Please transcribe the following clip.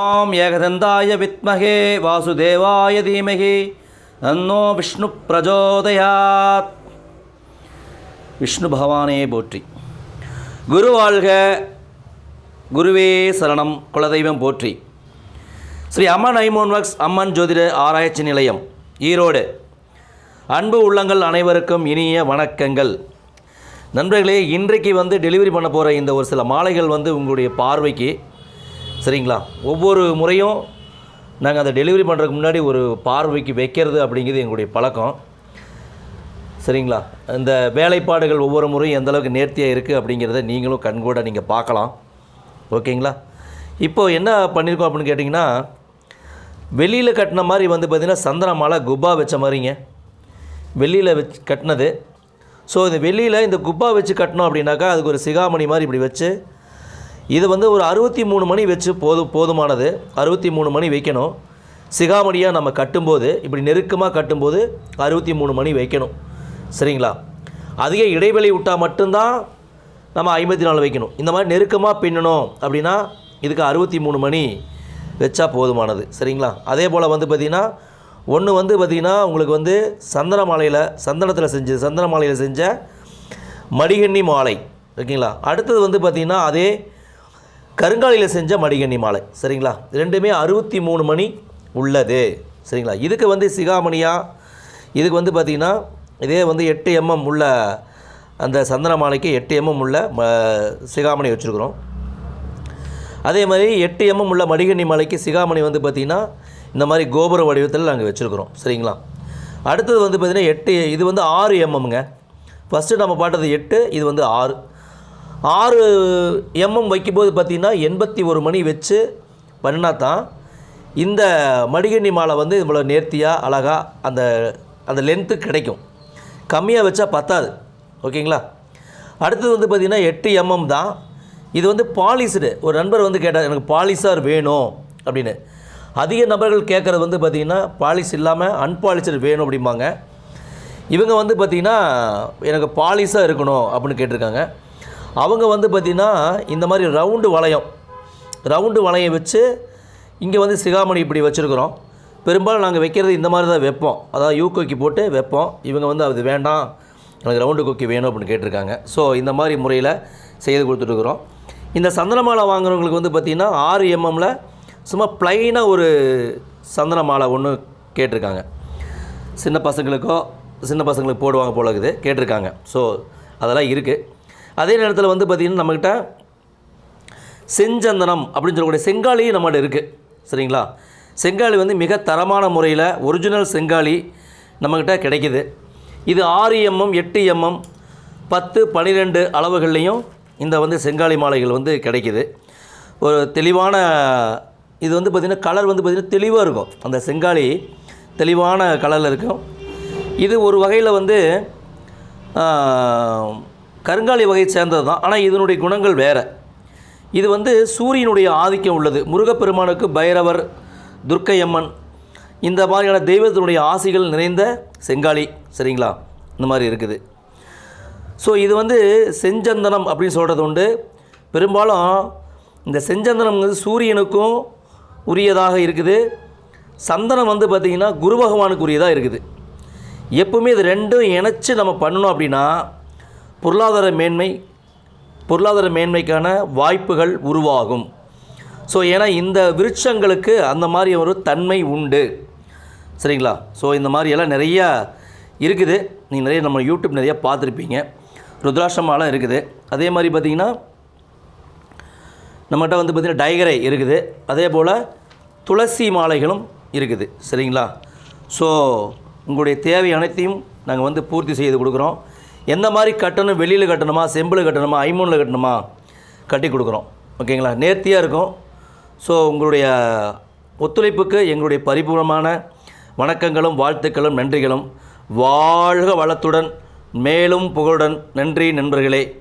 ஓம் ஏகதந்தாய வித்மகே வாசுதேவாய தீமகி நன்னோ விஷ்ணு பிரஜோதயாத் விஷ்ணு பகவானே போற்றி. குரு வாழ்க குருவே சரணம் குலதெய்வம் போற்றி. ஸ்ரீ அம்மன் ஐமோன் ஒர்க்ஸ் அம்மன் ஜோதிட ஆராய்ச்சி நிலையம் ஈரோடு. அன்பு உள்ளங்கள் அனைவருக்கும் இனிய வணக்கங்கள். நண்பர்களே இன்றைக்கு வந்து டெலிவரி பண்ண போகிற இந்த ஒரு சில மாலைகள் வந்து உங்களுடைய பார்வைக்கு சரிங்களா? ஒவ்வொரு முறையும் நாங்கள் அதை டெலிவரி பண்ணுறதுக்கு முன்னாடி ஒரு பார்வைக்கு வைக்கிறது அப்படிங்கிறது எங்களுடைய பழக்கம். சரிங்களா? இந்த வேலைப்பாடுகள் ஒவ்வொரு முறையும் எந்தளவுக்கு நேர்த்தியாக இருக்குது அப்படிங்கிறத நீங்களும் கண்கூட நீங்கள் பார்க்கலாம். ஓகேங்களா? இப்போ என்ன பண்ணியிருக்கோம் அப்படின்னு கேட்டிங்கன்னா வெளியில் கட்டின மாதிரி வந்து பார்த்திங்கன்னா சந்தன மாலை குப்பா வச்ச மாதிரிங்க. வெளியில் வச்சு கட்டினது. ஸோ இந்த வெளியில் இந்த குப்பா வச்சு கட்டினோம் அப்படின்னாக்கா அதுக்கு ஒரு சிகாமணி மாதிரி இப்படி வச்சு இது வந்து ஒரு அறுபத்தி மூணு மணி வச்சு போதும் போதுமானது. அறுபத்தி மூணு மணி வைக்கணும். சிகாமணியாக நம்ம கட்டும்போது இப்படி நெருக்கமாக கட்டும்போது அறுபத்தி மூணு மணி வைக்கணும். சரிங்களா? அதிக இடைவெளி விட்டால் மட்டும்தான் நம்ம ஐம்பத்தி நாலு வைக்கணும். இந்த மாதிரி நெருக்கமாக பின்னணும் அப்படின்னா இதுக்கு அறுபத்தி மூணு மணி வச்சா போதுமானது. சரிங்களா? அதே போல் வந்து பார்த்திங்கன்னா ஒன்று வந்து பார்த்திங்கன்னா உங்களுக்கு வந்து சந்தன மாலையில் சந்தனத்தில் செஞ்சது சந்தன மாலையில் செஞ்ச மடிகண்ணி மாலை. ஓகேங்களா? அடுத்தது வந்து பார்த்திங்கன்னா அதே கருங்காலியில் செஞ்ச மடிகண்ணி மாலை. சரிங்களா? ரெண்டுமே அறுபத்தி மூணு மணி உள்ளது. சரிங்களா? இதுக்கு வந்து சிகாமணியா? இதுக்கு வந்து பார்த்திங்கன்னா இதே வந்து எட்டு எம்எம் உள்ள அந்த சந்தன மாலைக்கு எட்டு எம்எம் உள்ள ம சிகாமணி வச்சுருக்குறோம். அதே மாதிரி எட்டு எம்எம் உள்ள மடிகண்ணி மாலைக்கு சிகாமணி வந்து பார்த்திங்கன்னா இந்த மாதிரி கோபுர வடிவத்தில் நாங்கள் வச்சுருக்குறோம். சரிங்களா? அடுத்தது வந்து பார்த்திங்கன்னா எட்டு இது வந்து ஆறு எம்எம்ங்க ஃபஸ்ட்டு நம்ம பாட்டது எட்டு இது வந்து ஆறு. ஆறு எம்எம் வைக்கும்போது பார்த்திங்கன்னா எண்பத்தி ஒரு மணி வச்சு பண்ணினா தான் இந்த மடிகண்ணி மாலை வந்து இவ்வளோ நேர்த்தியாக அழகாக அந்த அந்த லென்த்து கிடைக்கும். கம்மியாக வச்சா பத்தாது. ஓகேங்களா? அடுத்தது வந்து பார்த்திங்கன்னா எட்டு எம்எம் தான். இது வந்து பாலிஸ்டு ஒரு நண்பர் வந்து கேட்டார் எனக்கு பாலிசார் வேணும் அப்படின்னு. அதிக நபர்கள் கேட்குறது வந்து பார்த்திங்கன்னா பாலிஷ் இல்லாமல் அன்பாலிஸ்டு வேணும் அப்படிம்பாங்க. இவங்க வந்து பார்த்திங்கன்னா எனக்கு பாலிஷாக இருக்கணும் அப்படின்னு கேட்டிருக்காங்க. அவங்க வந்து பார்த்திங்கன்னா இந்த மாதிரி ரவுண்டு வளையம் ரவுண்டு வளையம் வச்சு இங்கே வந்து சிகாமணி இப்படி வச்சுருக்குறோம். பெரும்பாலும் நாங்கள் வைக்கிறது இந்த மாதிரி தான் வைப்போம். அதாவது யூ கொக்கி போட்டு வைப்போம். இவங்க வந்து அது வேண்டாம் எனக்கு ரவுண்டு கொக்கி வேணும் அப்படின்னு கேட்டிருக்காங்க. ஸோ இந்த மாதிரி முறையில் செய்து கொடுத்துட்ருக்குறோம் இந்த சந்தன மாலை வாங்குறவங்களுக்கு வந்து பார்த்திங்கன்னா ஆறு எம்எம்மில் சும்மா ப்ளைனாக ஒரு சந்தன மாலை ஒன்று கேட்டிருக்காங்க. சின்ன பசங்களுக்கோ சின்ன பசங்களுக்கு போடுவாங்க போல இருக்குது. கேட்டிருக்காங்க. ஸோ அதெல்லாம் இருக்குது அதே நேரத்தில் வந்து பார்த்திங்கன்னா நம்மக்கிட்ட செஞ்சந்தனம் அப்படின்னு சொல்லக்கூடிய செங்காலியும் நம்மகிட்ட இருக்குது சரிங்களா? செங்காலி வந்து மிக தரமான முறையில் ஒரிஜினல் செங்காலி நம்மக்கிட்ட கிடைக்குது. இது ஆறு எம்எம் எட்டு எம்எம் பத்து பன்னிரெண்டு அளவுகள்லேயும் இந்த வந்து செங்காலி மாலைகள் வந்து கிடைக்குது. ஒரு தெளிவான இது வந்து பார்த்திங்கன்னா கலர் வந்து பார்த்திங்கன்னா தெளிவாக இருக்கும். அந்த செங்காலி தெளிவான கலரில் இருக்கும். இது ஒரு வகையில் வந்து கருங்காலி வகையை சேர்ந்தது தான். ஆனால் இதனுடைய குணங்கள் வேறு. இது வந்து சூரியனுடைய ஆதிக்கம் உள்ளது. முருகப்பெருமானுக்கு பைரவர் துர்க்கையம்மன் இந்த மாதிரியான தெய்வத்தினுடைய ஆசைகள் நிறைந்த செங்காலி சரிங்களா? இந்த மாதிரி இருக்குது. ஸோ இது வந்து செஞ்சந்தனம் அப்படின்னு சொல்கிறது உண்டு. பெரும்பாலும் இந்த செஞ்சந்தனம் வந்து சூரியனுக்கும் உரியதாக இருக்குது. சந்தனம் வந்து பார்த்திங்கன்னா குரு பகவானுக்கு உரியதாக இருக்குது. எப்பவுமே இது ரெண்டும் இணைச்சி நம்ம பண்ணணும் அப்படின்னா பொருளாதார மேன்மை பொருளாதார மேன்மைக்கான வாய்ப்புகள் உருவாகும். ஸோ ஏன்னா இந்த விருட்சங்களுக்கு அந்த மாதிரி ஒரு தன்மை உண்டு. சரிங்களா? ஸோ இந்த மாதிரியெல்லாம் நிறையா இருக்குது. நீங்கள் நிறைய நம்ம யூடியூப் நிறையா பார்த்துருப்பீங்க. ருத்ராஷ்டமாலாம் இருக்குது. அதே மாதிரி பார்த்திங்கன்னா நம்மகிட்ட வந்து பார்த்திங்கன்னா டைகரை இருக்குது. அதே போல் துளசி மாலைகளும் இருக்குது. சரிங்களா? ஸோ உங்களுடைய தேவை அனைத்தையும் நாங்கள் வந்து பூர்த்தி செய்து கொடுக்குறோம். எந்த மாதிரி கட்டணும் வெளியில் கட்டணுமா செம்பில் கட்டணுமா ஐமூனில் கட்டணுமா கட்டி கொடுக்குறோம். ஓகேங்களா? நேர்த்தியாக இருக்கும். ஸோ உங்களுடைய ஒத்துழைப்புக்கு எங்களுடைய பரிபூர்ணமான வணக்கங்களும் வாழ்த்துக்களும் நன்றிகளும். வாழ்க வளத்துடன் மேலும் புகழுடன். நன்றி நண்பர்களே.